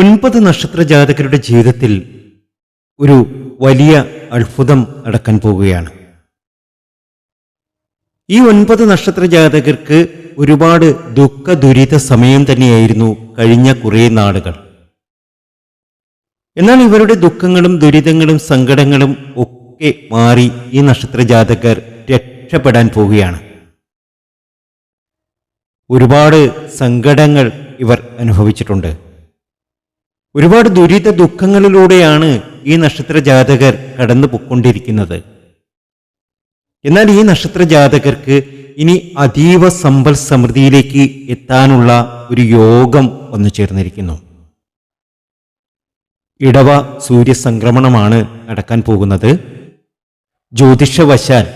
ഒൻപത് നക്ഷത്ര ജാതകരുടെ ജീവിതത്തിൽ ഒരു വലിയ അത്ഭുതം നടക്കാൻ പോവുകയാണ്. ഈ ഒൻപത് നക്ഷത്ര ജാതകർക്ക് ഒരുപാട് ദുഃഖ ദുരിത സമയം തന്നെയായിരുന്നു കഴിഞ്ഞ കുറേ നാളുകൾ. എന്നാൽ ഇവരുടെ ദുഃഖങ്ങളും ദുരിതങ്ങളും സങ്കടങ്ങളും ഒക്കെ മാറി ഈ നക്ഷത്ര ജാതകർ രക്ഷപ്പെടാൻ പോവുകയാണ്. ഒരുപാട് സങ്കടങ്ങൾ ഇവർ അനുഭവിച്ചിട്ടുണ്ട്. ഒരുപാട് ദുരിത ദുഃഖങ്ങളിലൂടെയാണ് ഈ നക്ഷത്ര ജാതകർ കടന്നു പൊക്കൊണ്ടിരിക്കുന്നത് എന്നാൽ ഈ നക്ഷത്ര ജാതകർക്ക് ഇനി അതീവ സമ്പൽ സമൃദ്ധിയിലേക്ക് എത്താനുള്ള ഒരു യോഗം വന്നു ചേർന്നിരിക്കുന്നു. ഇടവ സൂര്യസംക്രമണമാണ് നടക്കാൻ പോകുന്നത്. ജ്യോതിഷവശാൽ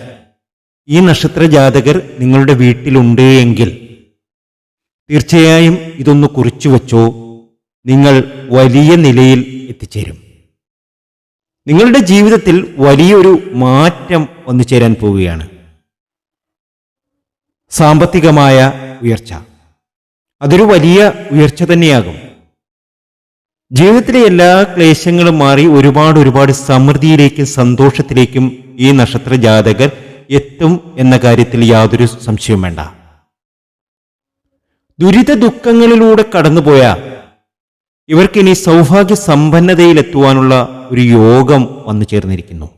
ഈ നക്ഷത്ര ജാതകർ നിങ്ങളുടെ വീട്ടിലുണ്ട് എങ്കിൽ തീർച്ചയായും ഇതൊന്ന് കുറിച്ചു വച്ചോ നിങ്ങൾ വലിയ നിലയിൽ എത്തിച്ചേരും. നിങ്ങളുടെ ജീവിതത്തിൽ വലിയൊരു മാറ്റം വന്നു ചേരാൻ പോവുകയാണ്. സാമ്പത്തികമായ ഉയർച്ച. അതൊരു വലിയ ഉയർച്ച തന്നെയാകും. ജീവിതത്തിലെ എല്ലാ ക്ലേശങ്ങളും മാറി ഒരുപാട് ഒരുപാട് സമൃദ്ധിയിലേക്കും സന്തോഷത്തിലേക്കും ഈ നക്ഷത്ര ജാതകർ എത്തും എന്ന കാര്യത്തിൽ യാതൊരു സംശയവും വേണ്ട. ദുരിത ദുഃഖങ്ങളിലൂടെ കടന്നുപോയ ഇവർക്കിനി സൗഭാഗ്യ സമ്പന്നതയിലെത്തുവാനുള്ള ഒരു യോഗം വന്നു ചേർന്നിരിക്കുന്നു.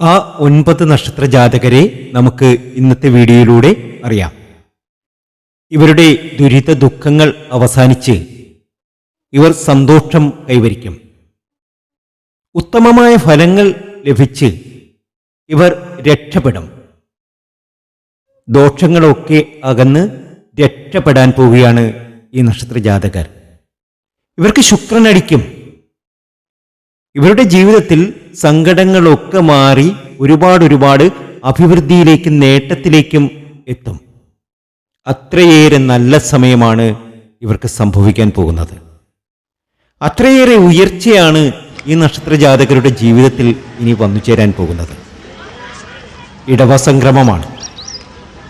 ആ ഒൻപത് നക്ഷത്ര ജാതകരെ നമുക്ക് ഇന്നത്തെ വീഡിയോയിലൂടെ അറിയാം. ഇവരുടെ ദുരിത ദുഃഖങ്ങൾ അവസാനിച്ച് ഇവർ സന്തോഷം കൈവരിക്കും. ഉത്തമമായ ഫലങ്ങൾ ലഭിച്ച് ഇവർ രക്ഷപ്പെടും. ദോഷങ്ങളൊക്കെ അകന്ന് രക്ഷപ്പെടാൻ പോവുകയാണ് ഈ നക്ഷത്ര ജാതകർ ഇവർക്ക് ശുക്രനടിക്കും. ഇവരുടെ ജീവിതത്തിൽ സങ്കടങ്ങളൊക്കെ മാറി ഒരുപാട് ഒരുപാട് അഭിവൃദ്ധിയിലേക്കും നേട്ടത്തിലേക്കും എത്തും. അത്രയേറെ നല്ല സമയമാണ് ഇവർക്ക് സംഭവിക്കാൻ പോകുന്നത്. അത്രയേറെ ഉയർച്ചയാണ് ഈ നക്ഷത്ര ജാതകരുടെ ജീവിതത്തിൽ ഇനി വന്നു ചേരാൻ പോകുന്നത്. ഇടവസംക്രമമാണ്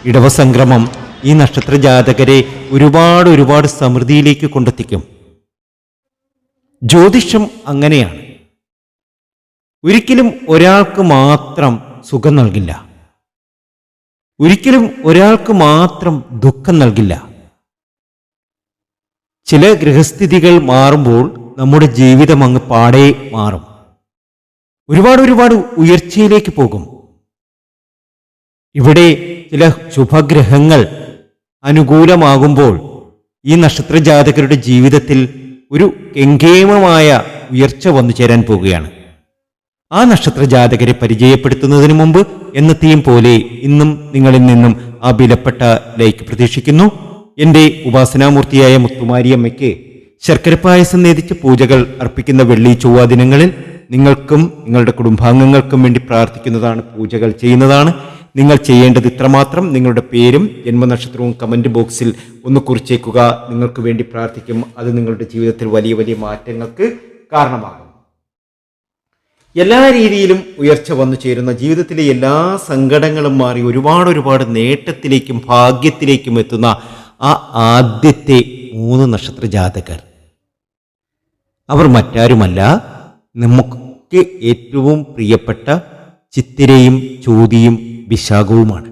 ഇടവസംക്രമം ഈ നക്ഷത്ര ജാതകരെ ഒരുപാട് ഒരുപാട് സമൃദ്ധിയിലേക്ക് കൊണ്ടെത്തിക്കും. ജ്യോതിഷം അങ്ങനെയാണ്. ഒരിക്കലും ഒരാൾക്ക് മാത്രം സുഖം നൽകില്ല. ഒരിക്കലും ഒരാൾക്ക് മാത്രം ദുഃഖം നൽകില്ല. ചില ഗൃഹസ്ഥിതികൾ മാറുമ്പോൾ നമ്മുടെ ജീവിതം അങ്ങ് പാടെ മാറും. ഒരുപാട് ഒരുപാട് ഉയർച്ചയിലേക്ക് പോകും. ഇവിടെ ചില ശുഭഗ്രഹങ്ങൾ അനുകൂലമാകുമ്പോൾ ഈ നക്ഷത്ര ജാതകരുടെ ജീവിതത്തിൽ ഒരു കെങ്കേമമായ ഉയർച്ച വന്നു ചേരാൻ പോകുകയാണ്. ആ നക്ഷത്ര ജാതകരെ പരിചയപ്പെടുത്തുന്നതിന് മുമ്പ് എന്നത്തെയും പോലെ ഇന്നും നിങ്ങളിൽ നിന്നും ആ വിലപ്പെട്ട ലൈക്ക് പ്രതീക്ഷിക്കുന്നു. എന്റെ ഉപാസനാമൂർത്തിയായ മുത്തുമാരിയമ്മയ്ക്ക് ശർക്കര പായസം നേതിച്ച് പൂജകൾ അർപ്പിക്കുന്ന വെള്ളി ചൊവ്വ ദിനങ്ങളിൽ നിങ്ങൾക്കും നിങ്ങളുടെ കുടുംബാംഗങ്ങൾക്കും വേണ്ടി പ്രാർത്ഥിക്കുന്നതാണ് പൂജകൾ ചെയ്യുന്നതാണ്. നിങ്ങൾ ചെയ്യേണ്ടത് ഇത്രമാത്രം. നിങ്ങളുടെ പേരും ജന്മനക്ഷത്രവും കമന്റ് ബോക്സിൽ ഒന്ന് കുറിച്ചേക്കുക. നിങ്ങൾക്ക് വേണ്ടി പ്രാർത്ഥിക്കും. അത് നിങ്ങളുടെ ജീവിതത്തിൽ വലിയ വലിയ മാറ്റങ്ങൾക്ക് കാരണമാകും. എല്ലാ രീതിയിലും ഉയർച്ച വന്നു ചേരുന്ന ജീവിതത്തിലെ എല്ലാ സങ്കടങ്ങളും മാറി ഒരുപാട് ഒരുപാട് നേട്ടത്തിലേക്കും ഭാഗ്യത്തിലേക്കും എത്തുന്ന ആ ആദ്യത്തെ മൂന്ന് നക്ഷത്ര ജാതകർ. അവർ മറ്റാരുമല്ല. നമുക്ക് ഏറ്റവും പ്രിയപ്പെട്ട ചിത്തിരയും ചോതിയും വിശാഖവുമാണ്.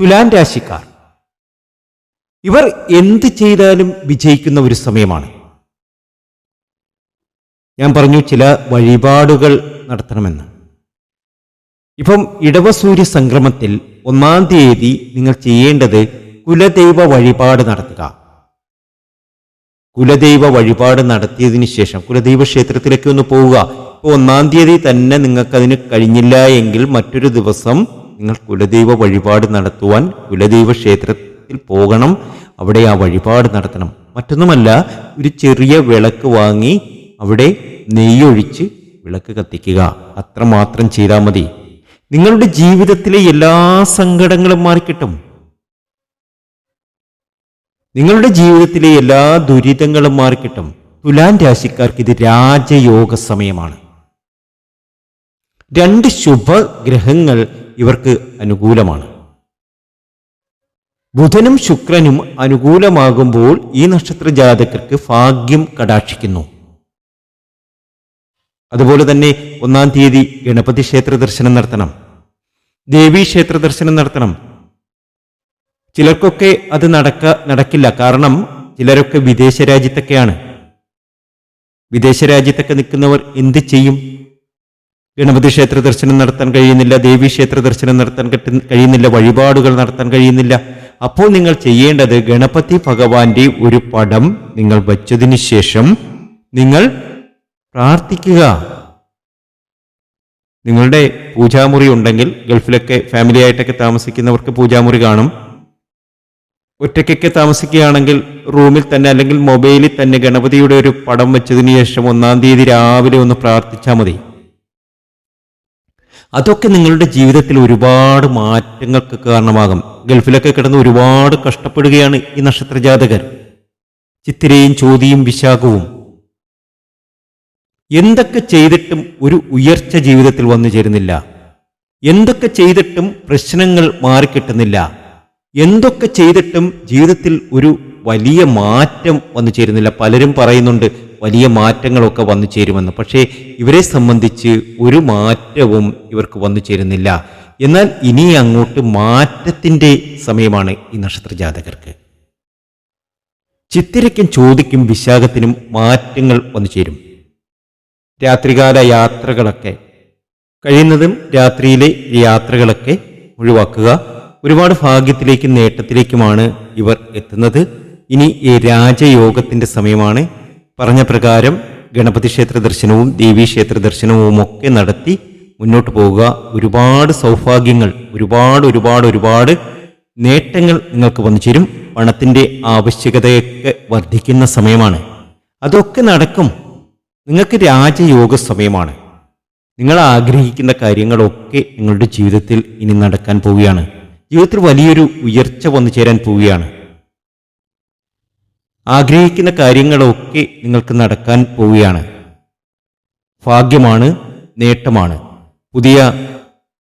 തുലാൻ രാശിക്കാർ ഇവർ എന്ത് ചെയ്താലും വിജയിക്കുന്ന ഒരു സമയമാണ്. ഞാൻ പറഞ്ഞു ചില വഴിപാടുകൾ നടത്തണമെന്ന്. ഇപ്പം ഇടവസൂര്യ സംക്രമത്തിൽ ഒന്നാം തീയതി നിങ്ങൾ ചെയ്യേണ്ടത് കുലദൈവ വഴിപാട് നടത്തുക. കുലദൈവ വഴിപാട് നടത്തിയതിന് ശേഷം കുലദൈവ ക്ഷേത്രത്തിലേക്ക് ഒന്ന് പോവുക. ഒന്നാം തീയതി തന്നെ നിങ്ങൾക്കതിന് കഴിഞ്ഞില്ല എങ്കിൽ മറ്റൊരു ദിവസം നിങ്ങൾ കുലദൈവ വഴിപാട് നടത്തുവാൻ കുലദൈവ ക്ഷേത്രത്തിൽ പോകണം. അവിടെ ആ വഴിപാട് നടത്തണം. മറ്റൊന്നുമല്ല ഒരു ചെറിയ വിളക്ക് വാങ്ങി അവിടെ നെയ്യൊഴിച്ച് വിളക്ക് കത്തിക്കുക. അത്രമാത്രം ചെയ്താൽ മതി. നിങ്ങളുടെ ജീവിതത്തിലെ എല്ലാ സങ്കടങ്ങളും മാറിക്കിട്ടും. നിങ്ങളുടെ ജീവിതത്തിലെ എല്ലാ ദുരിതങ്ങളും മാറിക്കിട്ടും. തുലാൻ രാശിക്കാർക്ക് ഇത് രാജയോഗ സമയമാണ്. രണ്ട് ശുഭഗ്രഹങ്ങൾ ഇവർക്ക് അനുകൂലമാണ്. ബുധനും ശുക്രനും അനുകൂലമാകുമ്പോൾ ഈ നക്ഷത്ര ജാതകർക്ക് ഭാഗ്യം കടാക്ഷിക്കുന്നു. അതുപോലെ തന്നെ ഒന്നാം തീയതി ഗണപതി ക്ഷേത്ര ദർശനം നടത്തണം. ദേവീ ക്ഷേത്ര ദർശനം നടത്തണം. ചിലർക്കൊക്കെ അത് നടക്ക നടക്കില്ല. കാരണം ചിലരൊക്കെ വിദേശ രാജ്യത്തൊക്കെയാണ്. വിദേശ രാജ്യത്തൊക്കെ നിൽക്കുന്നവർ എന്ത് ചെയ്യും? ഗണപതി ക്ഷേത്ര ദർശനം നടത്താൻ കഴിയുന്നില്ല ദേവീ ക്ഷേത്ര ദർശനം നടത്താൻ കഴിയുന്നില്ല വഴിപാടുകൾ നടത്താൻ കഴിയുന്നില്ല. അപ്പോൾ നിങ്ങൾ ചെയ്യേണ്ടത് ഗണപതി ഭഗവാന്റെ ഒരു പടം നിങ്ങൾ വച്ചതിന് ശേഷം നിങ്ങൾ പ്രാർത്ഥിക്കുക. നിങ്ങളുടെ പൂജാമുറി ഉണ്ടെങ്കിൽ ഗൾഫിലൊക്കെ ഫാമിലി ആയിട്ടൊക്കെ താമസിക്കുന്നവർക്ക് പൂജാമുറി കാണും. ഒറ്റയ്ക്കൊക്കെ താമസിക്കുകയാണെങ്കിൽ റൂമിൽ തന്നെ അല്ലെങ്കിൽ മൊബൈലിൽ തന്നെ ഗണപതിയുടെ ഒരു പടം വെച്ചതിന് ശേഷം ഒന്നാം തീയതി രാവിലെ ഒന്ന് പ്രാർത്ഥിച്ചാൽ മതി. അതൊക്കെ നിങ്ങളുടെ ജീവിതത്തിൽ ഒരുപാട് മാറ്റങ്ങൾക്ക് കാരണമാകും. ഗൾഫിലൊക്കെ കിടന്ന് ഒരുപാട് കഷ്ടപ്പെടുകയാണ് ഈ നക്ഷത്ര ജാതകർ. ചിത്തിരയും ചോതിയും വിശാഖവും. എന്തൊക്കെ ചെയ്തിട്ടും ഒരു ഉയർച്ച ജീവിതത്തിൽ വന്നു ചേരുന്നില്ല. എന്തൊക്കെ ചെയ്തിട്ടും പ്രശ്നങ്ങൾ മാറിക്കിട്ടുന്നില്ല. എന്തൊക്കെ ചെയ്തിട്ടും ജീവിതത്തിൽ ഒരു വലിയ മാറ്റം വന്നു ചേരുന്നില്ല. പലരും പറയുന്നുണ്ട് വലിയ മാറ്റങ്ങളൊക്കെ വന്നു ചേരുമെന്ന്. പക്ഷേ ഇവരെ സംബന്ധിച്ച് ഒരു മാറ്റവും ഇവർക്ക് വന്നു ചേരുന്നില്ല. എന്നാൽ ഇനി അങ്ങോട്ട് മാറ്റത്തിന്റെ സമയമാണ് ഈ നക്ഷത്ര ജാതകർക്ക് ചിത്തിരയ്ക്കും ചോദിക്കും വിശാഖത്തിനും മാറ്റങ്ങൾ വന്നു ചേരും. രാത്രികാല യാത്രകളൊക്കെ. കഴിയുന്നതും രാത്രിയിലെ യാത്രകളൊക്കെ ഒഴിവാക്കുക. ഒരുപാട് ഭാഗ്യത്തിലേക്കും നേട്ടത്തിലേക്കുമാണ് ഇവർ എത്തുന്നത്. ഇനി ഈ രാജയോഗത്തിന്റെ സമയമാണ്. പറഞ്ഞ പ്രകാരം ഗണപതി ക്ഷേത്ര ദർശനവും ദേവീക്ഷേത്ര ദർശനവും ഒക്കെ നടത്തി മുന്നോട്ട് പോവുക. ഒരുപാട് സൗഭാഗ്യങ്ങൾ ഒരുപാട് ഒരുപാട് ഒരുപാട് നേട്ടങ്ങൾ നിങ്ങൾക്ക് വന്നു ചേരും. പണത്തിന്റെ ആവശ്യകതയൊക്കെ വർദ്ധിക്കുന്ന സമയമാണ്. അതൊക്കെ നടക്കും. നിങ്ങൾക്ക് രാജയോഗ സമയമാണ്. നിങ്ങൾ ആഗ്രഹിക്കുന്ന കാര്യങ്ങളൊക്കെ നിങ്ങളുടെ ജീവിതത്തിൽ ഇനി നടക്കാൻ പോവുകയാണ്. ജീവിതത്തിൽ വലിയൊരു ഉയർച്ച വന്നു ചേരാൻ പോവുകയാണ്. ആഗ്രഹിക്കുന്ന കാര്യങ്ങളൊക്കെ നിങ്ങൾക്ക് നടക്കാൻ പോവുകയാണ്. ഭാഗ്യമാണ് നേട്ടമാണ്. പുതിയ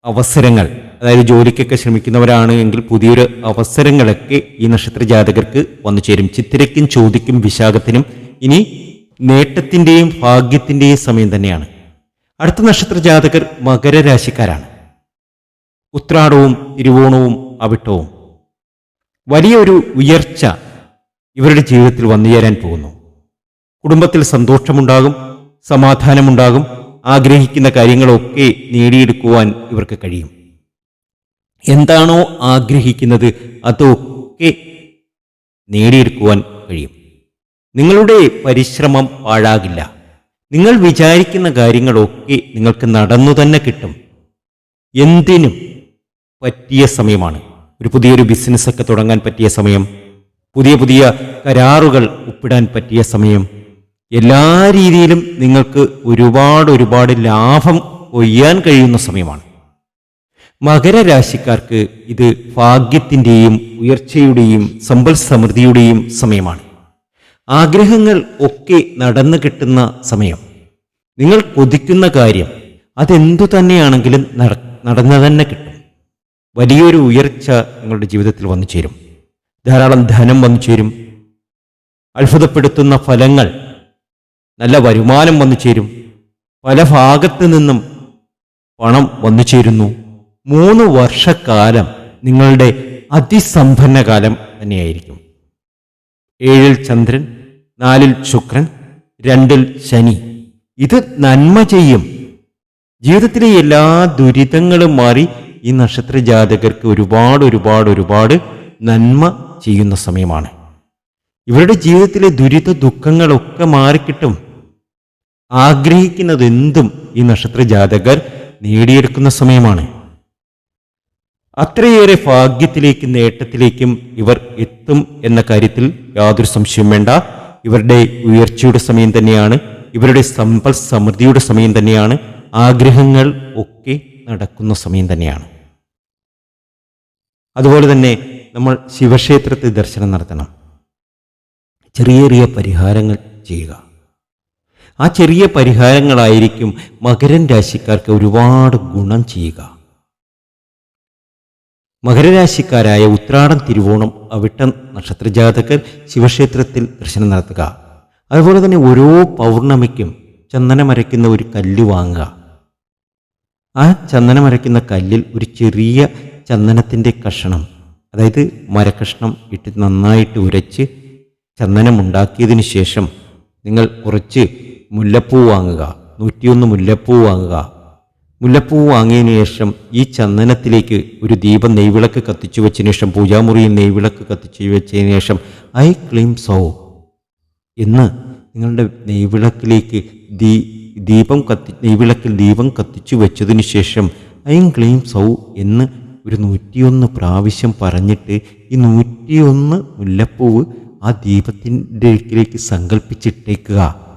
അവസരങ്ങൾ അതായത് ജോലിക്കൊക്കെ ശ്രമിക്കുന്നവരാണ് എങ്കിൽ പുതിയൊരു അവസരങ്ങളൊക്കെ ഈ നക്ഷത്ര ജാതകർക്ക് വന്നു ചേരും. ചിത്തിരയ്ക്കും ചോദിക്കും വിശാഖത്തിനും ഇനി നേട്ടത്തിന്റെയും ഭാഗ്യത്തിന്റെയും സമയം തന്നെയാണ്. അടുത്ത നക്ഷത്ര ജാതകർ മകരരാശിക്കാരാണ്. ഉത്രാടവും തിരുവോണവും അവിട്ടവും. വലിയൊരു ഉയർച്ച ഇവരുടെ ജീവിതത്തിൽ വന്നുചേരാൻ പോകുന്നു. കുടുംബത്തിൽ സന്തോഷമുണ്ടാകും സമാധാനമുണ്ടാകും ആഗ്രഹിക്കുന്ന കാര്യങ്ങളൊക്കെ നേടിയെടുക്കുവാൻ ഇവർക്ക് കഴിയും. എന്താണോ ആഗ്രഹിക്കുന്നത് അതൊക്കെ നേടിയെടുക്കുവാൻ കഴിയും. നിങ്ങളുടെ പരിശ്രമം പാഴാകില്ല. നിങ്ങൾ വിചാരിക്കുന്ന കാര്യങ്ങളൊക്കെ നിങ്ങൾക്ക് നടന്നു തന്നെ കിട്ടും. എന്തിനും പറ്റിയ സമയമാണ്. ഒരു പുതിയൊരു ബിസിനസ്സൊക്കെ തുടങ്ങാൻ പറ്റിയ സമയം. പുതിയ പുതിയ കരാറുകൾ ഒപ്പിടാൻ പറ്റിയ സമയം. എല്ലാ രീതിയിലും നിങ്ങൾക്ക് ഒരുപാട് ഒരുപാട് ലാഭം കൊയ്യാൻ കഴിയുന്ന സമയമാണ്. മകരരാശിക്കാർക്ക് ഇത് ഭാഗ്യത്തിന്റെയും ഉയർച്ചയുടെയും സമ്പൽ സമൃദ്ധിയുടെയും സമയമാണ്. ആഗ്രഹങ്ങൾ ഒക്കെ നടന്നു കിട്ടുന്ന സമയം. നിങ്ങൾ കൊതിക്കുന്ന കാര്യം അതെന്തു തന്നെയാണെങ്കിലും നട നടന്നു തന്നെ കിട്ടും. വലിയൊരു ഉയർച്ച നിങ്ങളുടെ ജീവിതത്തിൽ വന്നു ചേരും. ധാരാളം ധനം വന്നു ചേരും. അത്ഭുതപ്പെടുത്തുന്ന ഫലങ്ങൾ നല്ല വരുമാനം വന്നു ചേരും. പല ഭാഗത്തു നിന്നും പണം വന്നു ചേരുന്നു. മൂന്ന് വർഷക്കാലം നിങ്ങളുടെ അതിസമ്പന്ന കാലം തന്നെയായിരിക്കും. ഏഴിൽ ചന്ദ്രൻ നാലിൽ ശുക്രൻ രണ്ടിൽ ശനി. ഇത് നന്മ ചെയ്യും. ജീവിതത്തിലെ എല്ലാ ദുരിതങ്ങളും മാറി ഈ നക്ഷത്ര ജാതകർക്ക് ഒരുപാട് ഒരുപാട് ഒരുപാട് നന്മ ചെയ്യുന്ന സമയമാണ്. ഇവരുടെ ജീവിതത്തിലെ ദുരിത ദുഃഖങ്ങളൊക്കെ മാറിക്കിട്ടും. ആഗ്രഹിക്കുന്നത് എന്തും ഈ നക്ഷത്ര ജാതകർ നേടിയെടുക്കുന്ന സമയമാണ്. അത്രയേറെ ഭാഗ്യത്തിലേക്കും നേട്ടത്തിലേക്കും ഇവർ എത്തും എന്ന കാര്യത്തിൽ യാതൊരു സംശയവും വേണ്ട. ഇവരുടെ ഉയർച്ചയുടെ സമയം തന്നെയാണ്. ഇവരുടെ സമ്പൽ സമൃദ്ധിയുടെ സമയം തന്നെയാണ്. ആഗ്രഹങ്ങൾ ഒക്കെ നടക്കുന്ന സമയം തന്നെയാണ്. അതുപോലെ തന്നെ നമ്മൾ ശിവക്ഷേത്രത്തിൽ ദർശനം നടത്തണം. ചെറിയ ചെറിയ പരിഹാരങ്ങൾ ചെയ്യുക. ആ ചെറിയ പരിഹാരങ്ങളായിരിക്കും മകരൻ രാശിക്കാർക്ക് ഒരുപാട് ഗുണം ചെയ്യുക. മകരരാശിക്കാരായ ഉത്രാടം തിരുവോണം അവിട്ട നക്ഷത്രജാതകർ ശിവക്ഷേത്രത്തിൽ ദർശനം നടത്തുക. അതുപോലെ തന്നെ ഓരോ പൗർണമിക്കും ചന്ദനമരയ്ക്കുന്ന ഒരു കല്ല് വാങ്ങുക. ആ ചന്ദനമരയ്ക്കുന്ന കല്ലിൽ ഒരു ചെറിയ ചന്ദനത്തിന്റെ കഷണം അതായത് മരക്കഷ്ണം ഇട്ട് നന്നായിട്ട് ഉരച്ച് ചന്ദനം ഉണ്ടാക്കിയതിന് ശേഷം നിങ്ങൾ കുറച്ച് മുല്ലപ്പൂ വാങ്ങുക. നൂറ്റിയൊന്ന് മുല്ലപ്പൂ വാങ്ങുക. മുല്ലപ്പൂ വാങ്ങിയതിന് ശേഷം ഈ ചന്ദനത്തിലേക്ക് ഒരു ദീപം നെയ്വിളക്ക് കത്തിച്ചു വെച്ചതിന് ശേഷം പൂജാമുറിയിൽ നെയ്വിളക്ക് കത്തിച്ചു വെച്ചതിന് ശേഷം ഐ ക്ലീം സോ എന്ന് നിങ്ങളുടെ നെയ്വിളക്കിലേക്ക് ദീ ദീപം കത്തി നെയ്വിളക്കിൽ ദീപം കത്തിച്ചു വെച്ചതിന് ശേഷം ഐ ക്ലീം സൗ എന്ന് ഒരു നൂറ്റിയൊന്ന് പ്രാവശ്യം പറഞ്ഞിട്ട് ഈ നൂറ്റിയൊന്ന് മുല്ലപ്പൂവ് ആ ദീപത്തിന്റെ അടുക്കിലേക്ക് സങ്കല്പിച്ചിട്ടേക്കുക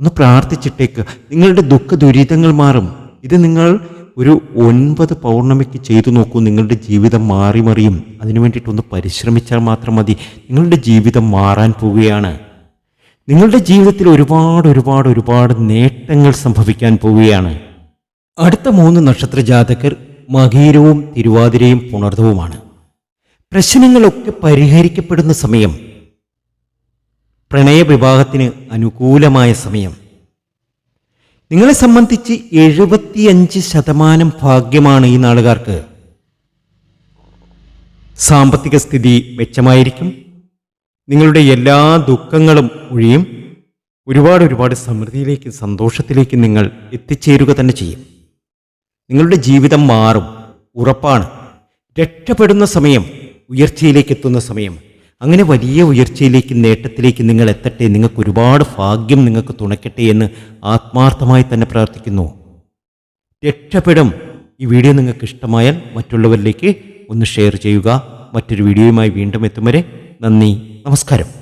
ഒന്ന് പ്രാർത്ഥിച്ചിട്ടേക്കുക. നിങ്ങളുടെ ദുഃഖ ദുരിതങ്ങൾ മാറും. ഇത് നിങ്ങൾ ഒരു ഒൻപത് പൗർണമിക്ക് ചെയ്തു നോക്കൂ. നിങ്ങളുടെ ജീവിതം മാറി മറിയും. അതിനു വേണ്ടിയിട്ടൊന്ന് പരിശ്രമിച്ചാൽ മാത്രം മതി. നിങ്ങളുടെ ജീവിതം മാറാൻ പോവുകയാണ്. നിങ്ങളുടെ ജീവിതത്തിൽ ഒരുപാട് ഒരുപാട് ഒരുപാട് നേട്ടങ്ങൾ സംഭവിക്കാൻ പോവുകയാണ്. അടുത്ത മൂന്ന് നക്ഷത്ര ജാതകർ മകീരവും തിരുവാതിരയും പുണർതവുമാണ് പ്രശ്നങ്ങളൊക്കെ പരിഹരിക്കപ്പെടുന്ന സമയം പ്രണയവിവാഹത്തിന് അനുകൂലമായ സമയം. നിങ്ങളെ സംബന്ധിച്ച് എഴുപത്തിയഞ്ച് ശതമാനം ഭാഗ്യമാണ് ഈ നാളുകാർക്ക്. സാമ്പത്തിക സ്ഥിതി മെച്ചമായിരിക്കും. നിങ്ങളുടെ എല്ലാ ദുഃഖങ്ങളും ഒഴിയും. ഒരുപാട് ഒരുപാട് സമൃദ്ധിയിലേക്കും സന്തോഷത്തിലേക്കും നിങ്ങൾ എത്തിച്ചേരുക തന്നെ ചെയ്യും. നിങ്ങളുടെ ജീവിതം മാറും. ഉറപ്പാണ്. രക്ഷപ്പെടുന്ന സമയം ഉയർച്ചയിലേക്ക് എത്തുന്ന സമയം. അങ്ങനെ വലിയ ഉയർച്ചയിലേക്ക് നേട്ടത്തിലേക്ക് നിങ്ങൾ എത്തട്ടെ. നിങ്ങൾക്ക് ഒരുപാട് ഭാഗ്യം നിങ്ങൾക്ക് തുണയ്ക്കട്ടെ എന്ന് ആത്മാർത്ഥമായി തന്നെ പ്രാർത്ഥിക്കുന്നു. രക്ഷപ്പെടും. ഈ വീഡിയോ നിങ്ങൾക്ക് ഇഷ്ടമായാൽ മറ്റുള്ളവരിലേക്ക് ഒന്ന് ഷെയർ ചെയ്യുക. മറ്റൊരു വീഡിയോയുമായി വീണ്ടും എത്തും വരെ നന്ദി. നമസ്കാരം.